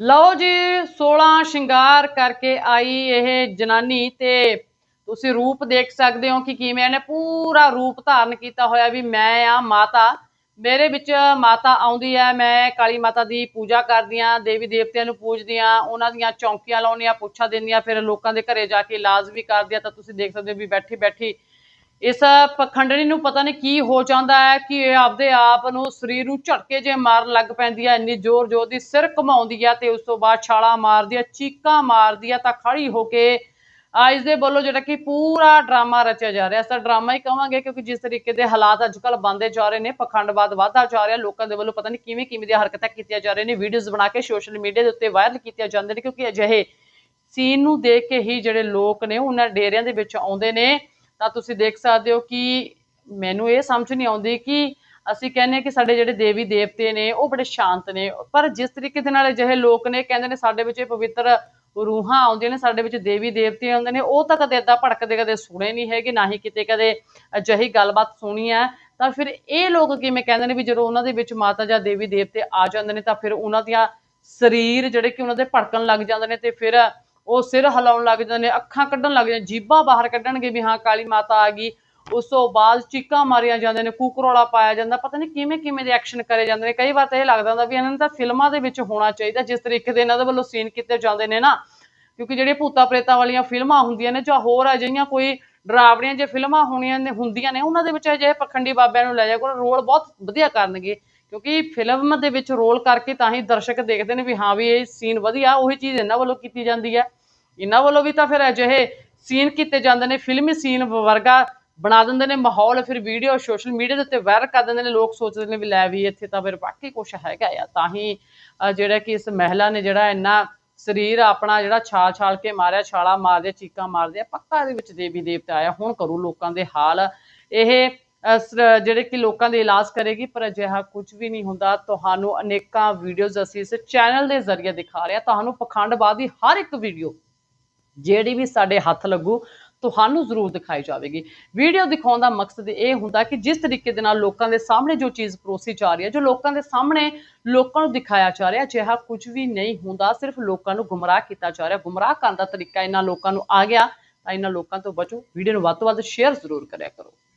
ਲਓ ਜੀ 16 ਸ਼ਿੰਗਾਰ ਕਰਕੇ ਆਈ ਇਹ ਜਨਾਨੀ ਤੇ ਤੁਸੀਂ ਰੂਪ ਦੇਖ ਸਕਦੇ ਹੋ ਕਿ ਕਿਵੇਂ ਇਹਨੇ ਪੂਰਾ ਰੂਪ ਧਾਰਨ ਕੀਤਾ ਹੋਇਆ ਵੀ ਮੈਂ ਆ ਮਾਤਾ। ਮੇਰੇ ਵਿੱਚ ਮਾਤਾ ਆਉਂਦੀ ਹੈ, ਮੈਂ ਕਾਲੀ ਮਾਤਾ ਦੀ ਪੂਜਾ ਕਰਦੀ ਆ ਦੇਵੀ ਦੇਵਤਿਆਂ ਨੂੰ ਪੂਜਦੀ ਆ ਉਹਨਾਂ ਦੀਆਂ ਚੌਂਕੀਆਂ ਲਾਉਂਦੀਆਂ ਪੁੱਛਾਂ ਦਿੰਦੀਆਂ ਫਿਰ ਲੋਕਾਂ ਦੇ ਘਰੇ ਜਾ ਕੇ ਇਲਾਜ ਵੀ ਕਰਦੀ ਆ ਤਾਂ ਤੁਸੀਂ ਦੇਖ ਸਕਦੇ ਹੋ ਵੀ ਬੈਠੀ ਬੈਠੀ ਇਸ ਪਖੰਡਣੀ ਨੂੰ ਪਤਾ ਨਹੀਂ ਕੀ ਹੋ ਜਾਂਦਾ ਹੈ ਕਿ ਇਹ ਆਪਦੇ ਆਪ ਨੂੰ ਸਰੀਰ ਨੂੰ ਝਟਕੇ ਜੇ ਮਾਰਨ ਲੱਗ ਪੈਂਦੀ ਹੈ, ਇੰਨੀ ਜ਼ੋਰ ਜ਼ੋਰ ਦੀ ਸਿਰ ਘਮਾਉਂਦੀ ਹੈ ਤੇ ਉਸ ਤੋਂ ਬਾਅਦ ਛਾਲਾਂ ਮਾਰਦੀ ਹੈ ਚੀਕਾਂ ਮਾਰਦੀ ਹੈ ਤਾਂ ਖੜੀ ਹੋ ਕੇ ਆ ਇਸ ਦੇ ਵੱਲੋਂ ਜਿਹੜਾ ਕਿ ਪੂਰਾ ਡਰਾਮਾ ਰਚਿਆ ਜਾ ਰਿਹਾ। ਇਸ ਦਾ ਡਰਾਮਾ ਹੀ ਕਹਾਂਗੇ ਕਿਉਂਕਿ ਜਿਸ ਤਰੀਕੇ ਦੇ ਹਾਲਾਤ ਅੱਜ ਕੱਲ ਬੰਦੇ ਜਾ ਰਹੇ ਨੇ, ਪਖੰਡਵਾਦ ਵਧਦਾ ਜਾ ਰਿਹਾ, ਲੋਕਾਂ ਦੇ ਵੱਲੋਂ ਪਤਾ ਨਹੀਂ ਕਿਵੇਂ ਕਿਵੇਂ ਦੀਆਂ ਹਰਕਤਾਂ ਕੀਤੀਆਂ ਜਾ ਰਹੀਆਂ ਨੇ, ਵੀਡੀਓਜ਼ ਬਣਾ ਕੇ ਸੋਸ਼ਲ ਮੀਡੀਆ ਦੇ ਉੱਤੇ ਵਾਇਰਲ ਕੀਤੀਆਂ ਜਾਂਦੇ ਨੇ ਕਿਉਂਕਿ ਅਜਿਹੇ ਸੀਨ ਨੂੰ ਦੇਖ ਕੇ ਹੀ ਜਿਹੜੇ ਲੋਕ ਨੇ, ਉਹਨਾਂ ਡੇਰਿਆਂ ਦੇ ਵਿੱਚ ਆਉਂਦੇ ਨੇ। ਤਾਂ ਤੁਸੀਂ ਦੇਖ ਸਕਦੇ ਹੋ ਕਿ ਮੈਨੂੰ ਇਹ ਸਮਝ ਨਹੀਂ ਆਉਂਦੀ ਕਿ ਅਸੀਂ ਕਹਿੰਦੇ ਹਾਂ ਕਿ ਸਾਡੇ ਜਿਹੜੇ ਦੇਵੀ ਦੇਵਤੇ ਨੇ, ਉਹ ਬੜੇ ਸ਼ਾਂਤ ਨੇ। ਪਰ ਜਿਸ ਤਰੀਕੇ ਦੇ ਨਾਲ ਅਜਿਹੇ ਲੋਕ ਨੇ, ਕਹਿੰਦੇ ਨੇ ਸਾਡੇ ਵਿੱਚ ਇਹ ਪਵਿੱਤਰ ਰੂਹਾਂ ਆਉਂਦੀਆਂ ਨੇ, ਸਾਡੇ ਵਿੱਚ ਦੇਵੀ ਦੇਵਤੇ ਆਉਂਦੇ ਨੇ, ਉਹ ਤਾਂ ਕਦੇ ਏਦਾਂ ਭੜਕਦੇ, ਕਦੇ ਸੁਣੇ ਨਹੀਂ ਹੈਗੇ, ਨਾ ਹੀ ਕਿਤੇ ਕਦੇ ਅਜਿਹੀ ਗੱਲਬਾਤ ਸੁਣੀ ਹੈ। ਤਾਂ ਫਿਰ ਇਹ ਲੋਕ ਕਿਵੇਂ ਕਹਿੰਦੇ ਨੇ ਵੀ ਜਦੋਂ ਉਹਨਾਂ ਦੇ ਵਿੱਚ ਮਾਤਾ ਜਾਂ ਦੇਵੀ ਦੇਵਤੇ ਆ ਜਾਂਦੇ ਨੇ, ਤਾਂ ਫਿਰ ਉਹਨਾਂ ਦੀਆਂ ਸਰੀਰ ਜਿਹੜੇ ਕਿ ਉਹਨਾਂ ਦੇ ਭੜਕਣ ਲੱਗ ਜਾਂਦੇ ਨੇ ਤੇ ਫਿਰ ਉਹ ਸਿਰ ਹਿਲਾਉਣ ਲੱਗ ਜਾਂਦੇ ਨੇ, ਅੱਖਾਂ ਕੱਢਣ ਲੱਗ ਜਾਂਦੇ ਜੀਭਾਂ ਬਾਹਰ ਕੱਢਣਗੇ ਵੀ ਹਾਂ, ਕਾਲੀ ਮਾਤਾ ਆ ਗਈ। ਉਸ ਤੋਂ ਬਾਅਦ ਚੀਕਾਂ ਮਾਰੀਆਂ ਜਾਂਦੇ ਨੇ ਕੂਕਰੋਲਾ ਪਾਇਆ ਜਾਂਦਾ, ਪਤਾ ਨਹੀਂ ਕਿਵੇਂ ਕਿਵੇਂ ਦੇ ਐਕਸ਼ਨ ਕਰੇ ਜਾਂਦੇ ਨੇ। ਕਈ ਵਾਰ ਤਾਂ ਇਹ ਲੱਗਦਾ ਹੁੰਦਾ ਵੀ ਇਹਨਾਂ ਨੂੰ ਤਾਂ ਫਿਲਮਾਂ ਦੇ ਵਿੱਚ ਹੋਣਾ ਚਾਹੀਦਾ, ਜਿਸ ਤਰੀਕੇ ਦੇ ਇਹਨਾਂ ਦੇ ਵੱਲੋਂ ਸੀਨ ਕੀਤੇ ਜਾਂਦੇ ਨੇ ਨਾ। ਕਿਉਂਕਿ ਜਿਹੜੇ ਭੂਤਾ ਪ੍ਰੇਤਾਂ ਵਾਲੀਆਂ ਫਿਲਮਾਂ ਹੁੰਦੀਆਂ ਨੇ, ਜਾਂ ਹੋਰ ਅਜਿਹੀਆਂ ਕੋਈ ਡਰਾਵਣੀਆਂ ਜੇ ਫਿਲਮਾਂ ਹੋਣੀਆਂ ਨੇ, ਹੁੰਦੀਆਂ ਨੇ, ਉਹਨਾਂ ਦੇ ਵਿੱਚ ਅਜਿਹੇ ਪਖੰਡੀ ਬਾਬਿਆਂ ਨੂੰ ਲੈ ਜਾ ਕੋਲ ਰੋਲ ਬਹੁਤ ਵਧੀਆ ਕਰਨਗੇ। ਕਿਉਂਕਿ ਫਿਲਮ ਦੇ ਵਿੱਚ ਰੋਲ ਕਰਕੇ ਤਾਂ ਹੀ ਦਰਸ਼ਕ ਦੇਖਦੇ ਨੇ ਵੀ ਹਾਂ ਵੀ ਇਹ ਸੀਨ ਵਧੀਆ, ਉਹੀ ਚੀਜ਼ ਇਹਨਾਂ ਵੱਲੋਂ ਕੀਤੀ ਜਾਂਦੀ ਹੈ। ਇਹਨਾਂ ਵੱਲੋਂ ਵੀ ਤਾਂ ਫਿਰ ਅਜਿਹੇ ਸੀਨ ਕੀਤੇ ਜਾਂਦੇ ਨੇ, ਫਿਲਮੀ ਸੀਨ ਵਰਗਾ ਬਣਾ ਦਿੰਦੇ ਨੇ, ਮਾਹੌਲ ਫਿਰ ਵੀਡੀਓ ਸੋਸ਼ਲ ਮੀਡੀਆ ਦੇ ਉੱਤੇ ਵਾਇਰਲ ਕਰ ਦਿੰਦੇ ਨੇ, ਲੋਕ ਸੋਚਦੇ ਨੇ ਵੀ ਲੈ ਵੀ ਇੱਥੇ ਤਾਂ ਫਿਰ ਵਾਕਈ ਕੁਝ ਹੈਗਾ ਆ। ਤਾਂ ਹੀ ਜਿਹੜਾ ਕਿ ਇਸ ਮਹਿਲਾ ਨੇ ਜਿਹੜਾ ਇੰਨਾ ਸਰੀਰ ਆਪਣਾ ਜਿਹੜਾ ਛਾਲ ਛਾਲ ਕੇ ਮਾਰਿਆ, ਛਾਲਾ ਮਾਰਦੇ, ਚੀਕਾਂ ਮਾਰਦੇ, ਆ, ਪੱਕਾ ਇਹਦੇ ਵਿੱਚ ਦੇਵੀ ਦੇਵਤਾ ਆਇਆ, ਹੁਣ ਕਰੂ ਲੋਕਾਂ ਦੇ ਹਾਲ। ਇਹ ਜਿਹੜੇ ਕਿ ਲੋਕਾਂ ਦੇ ਇਲਾਜ ਕਰੇਗੀ, ਪਰ ਅਜਿਹਾ ਕੁਝ ਵੀ ਨਹੀਂ ਹੁੰਦਾ। ਤੁਹਾਨੂੰ ਅਨੇਕਾਂ ਵੀਡੀਓਜ਼ ਅਸੀਂ ਇਸ ਚੈਨਲ ਦੇ ਜ਼ਰੀਏ ਦਿਖਾ ਰਹੇ ਹਾਂ। ਤੁਹਾਨੂੰ ਪਖੰਡਵਾਦ ਦੀ ਹਰ ਇੱਕ ਵੀਡੀਓ ਜਿਹੜੀ ਵੀ ਸਾਡੇ ਹੱਥ ਲੱਗੂ, ਤੁਹਾਨੂੰ ਜ਼ਰੂਰ ਦਿਖਾਈ ਜਾਵੇਗੀ। ਵੀਡੀਓ ਦਿਖਾਉਣ ਦਾ ਮਕਸਦ ਇਹ ਹੁੰਦਾ ਕਿ ਜਿਸ ਤਰੀਕੇ ਦੇ ਨਾਲ ਲੋਕਾਂ ਦੇ ਸਾਹਮਣੇ ਜੋ ਚੀਜ਼ ਪਰੋਸੀ ਜਾ ਰਹੀ ਹੈ, ਜੋ ਲੋਕਾਂ ਦੇ ਸਾਹਮਣੇ ਲੋਕਾਂ ਨੂੰ ਦਿਖਾਇਆ ਜਾ ਰਿਹਾ, ਅਜਿਹਾ ਕੁਝ ਵੀ ਨਹੀਂ ਹੁੰਦਾ। ਸਿਰਫ ਲੋਕਾਂ ਨੂੰ ਗੁੰਮਰਾਹ ਕੀਤਾ ਜਾ ਰਿਹਾ। ਗੁੰਮਰਾਹ ਕਰਨ ਦਾ ਤਰੀਕਾ ਇਹਨਾਂ ਲੋਕਾਂ ਨੂੰ ਆ ਗਿਆ। ਤਾਂ ਇਹਨਾਂ ਲੋਕਾਂ ਤੋਂ ਬਚੋ। ਵੀਡੀਓ ਨੂੰ ਵੱਧ ਤੋਂ ਵੱਧ ਸ਼ੇਅਰ ਜ਼ਰੂਰ ਕਰਿਆ ਕਰੋ।